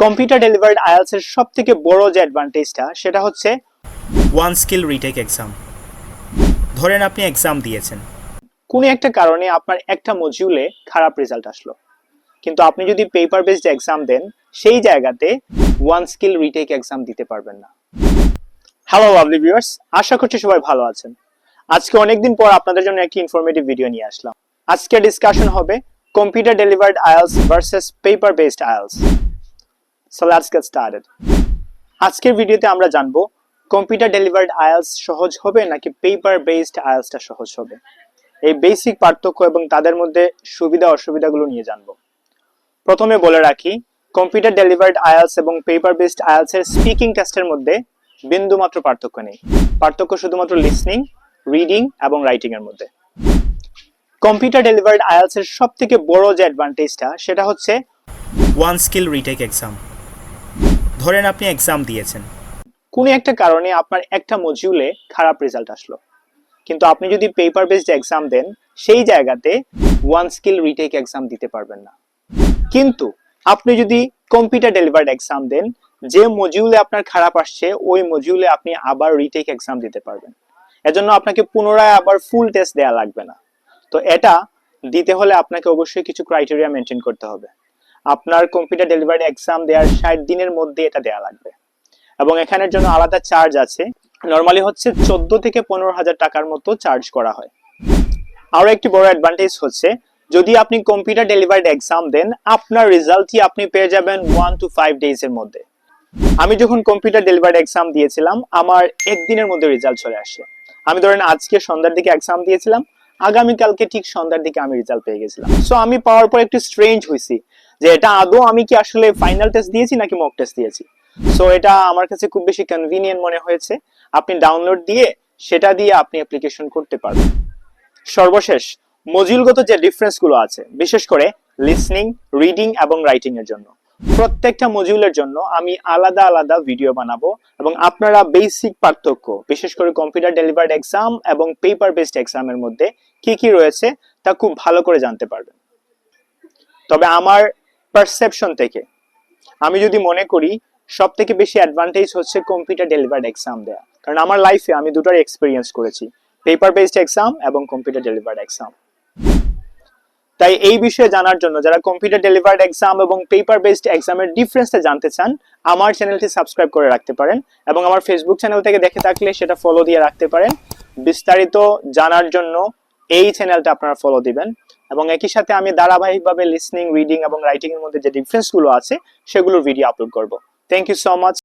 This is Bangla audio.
কম্পিউটার ডেলিভার্ড আইএলস এর সব থেকে বড় যে অ্যাডভান্টেজটা সেটা হচ্ছে ওয়ান স্কিল রিটেক এক্সাম ধরেন আপনি এক্সাম দিয়েছেন। কোনো একটা কারণে আপনার একটা মজিউলে খারাপ রেজাল্ট আসলো। কিন্তু আপনি যদি পেপার বেসড এক্সাম দেন সেই জায়গাতে ওয়ান স্কিল রিটেক এক্সাম দিতে পারবেন না। হ্যালো লাভলি ভিউয়ার্স আশা করছি সবাই ভালো আছেন। আজকে অনেকদিন পর আপনাদের জন্য একটি ইনফরমেটিভ ভিডিও নিয়ে আসলাম। আজকে ডিসকাশন হবে computer delivered IELTS versus paper based IELTS so let's get started আজকের ভিডিওতে আমরা জানব কম্পিউটার ডেলিভার্ড আইএলস সহজ হবে নাকি পেপার বেসড আইএলসটা সহজ হবে? এই বেসিক পার্থক্য এবং তাদের মধ্যে সুবিধা অসুবিধাগুলো নিয়ে জানব। প্রথমে বলে রাখি কম্পিউটার ডেলিভার্ড আইএলস এবং পেপার বেসড আইএলস এর স্পিকিং টেস্টের মধ্যে বিন্দুমাত্র পার্থক্য নেই। পার্থক্য শুধুমাত্র লিসনিং রিডিং এবং রাইটিং এর মধ্যে। কম্পিউটার ডেলিভার্ড আইএলস এর সব থেকে বড় যে অ্যাডভান্টেজটা সেটা হচ্ছে ওয়ান স্কিল রিটেক এক্সাম ধরেন আপনি এক্সাম দিয়েছেন। কোনো একটা কারণে আপনার একটা মজিউলে খারাপ রেজাল্ট আসলো। কিন্তু আপনি যদি পেপার বেসড এক্সাম দেন, সেই জায়গাতে ওয়ান স্কিল রিটেক এক্সাম দিতে পারবেন না। কিন্তু আপনি যদি কম্পিউটার ডেলিভার্ড এক্সাম দেন, যে মজিউলে আপনার খারাপ আসছে, ওই মজিউলে আপনি আবার রিটেক এক্সাম দিতে পারবেন। এজন্য আপনাকে পুনরায় আবার ফুল টেস্ট দেওয়া লাগবে না। তো এটা দিতে হলে আপনাকে অবশ্যই কিছু ক্রাইটেরিয়া মেনটেন করতে হবে। আপনার কম্পিউটার ডেলিভারি এক্সাম দেওয়ার ষাট দিনের মধ্যে এটা দেওয়া লাগবে। এবং এখানের জন্য আলাদা চার্জ আছে। নর্মালি হচ্ছে চোদ্দ থেকে পনেরো হাজার টাকার মতো চার্জ করা হয়। আরও একটি বড় অ্যাডভান্টেজ হচ্ছে, যদি আপনি কম্পিউটার ডেলিভার্ড এক্সাম দেন, আপনার রেজাল্টই আপনি পেয়ে যাবেন ওয়ান টু ফাইভ ডেজ এর মধ্যে। আমি যখন কম্পিউটার ডেলিভার্ড এক্সাম দিয়েছিলাম, আমার একদিনের মধ্যে রেজাল্ট চলে আসে। আমি ধরেন আজকে সন্ধ্যার দিকে এক্সাম দিয়েছিলাম আগামীকালকে ঠিক সন্ধ্যার দিকে আমি রেজাল্ট পেয়ে গেছিলাম। সো আমি পাওয়ার পর একটু স্ট্রেঞ্জ হয়েছি যে এটা আদৌ আমি কি আসলে ফাইনাল টেস্ট দিয়েছি নাকি মক টেস্ট দিয়েছি? সো এটা আমার কাছে খুব বেশি কনভিনিয়েন্ট মনে হয়েছে। আপনি ডাউনলোড দিয়ে সেটা দিয়ে আপনি অ্যাপ্লিকেশন করতে পারবেন। সর্বশেষ মজিউলগত যে ডিফারেন্সগুলো আছে, বিশেষ করে লিসনিং রিডিং এবং রাইটিং এর জন্য। প্রত্যেকটা মজিউলের জন্য আমি আলাদা আলাদা ভিডিও বানাবো এবং আপনারা বেসিক পার্থক্য, বিশেষ করে কম্পিউটার ডেলিভার্ড এক্সাম এবং পেপার বেসড এক্সামের মধ্যে কি কি রয়েছে তা খুব ভালো করে জানতে পারবেন। তবে আমার পারসেপশন থেকে, আমি যদি মনে করি সব থেকে বেশি অ্যাডভান্টেজ হচ্ছে কম্পিউটার ডেলিভার্ড এক্সাম দেয়া। কারণ আমার লাইফে আমি দুটোর এক্সপিরিয়েন্স করেছি পেপার বেসড এক্সাম এবং কম্পিউটার ডেলিভার্ড এক্সাম তাই এই বিষয়ে জানার জন্য যারা কম্পিউটার ডেলিভার্ড এক্সাম এবং পেপার বেসড এক্সামের ডিফারেন্সটা জানতে চান, আমার চ্যানেলটি সাবস্ক্রাইব করে রাখতে পারেন এবং আমার ফেসবুক চ্যানেল থেকে দেখে থাকলে সেটা ফলো দিয়ে রাখতে পারেন। বিস্তারিত জানার জন্য এই চ্যানেলটা আপনারা ফলো দিবেন এবং একই সাথে আমি ধারাবাহিকভাবে লিসনিং রিডিং এবং রাইটিং এর মধ্যে যে ডিফারেন্সগুলো আছে, সেগুলোর ভিডিও আপলোড করব। Thank you so much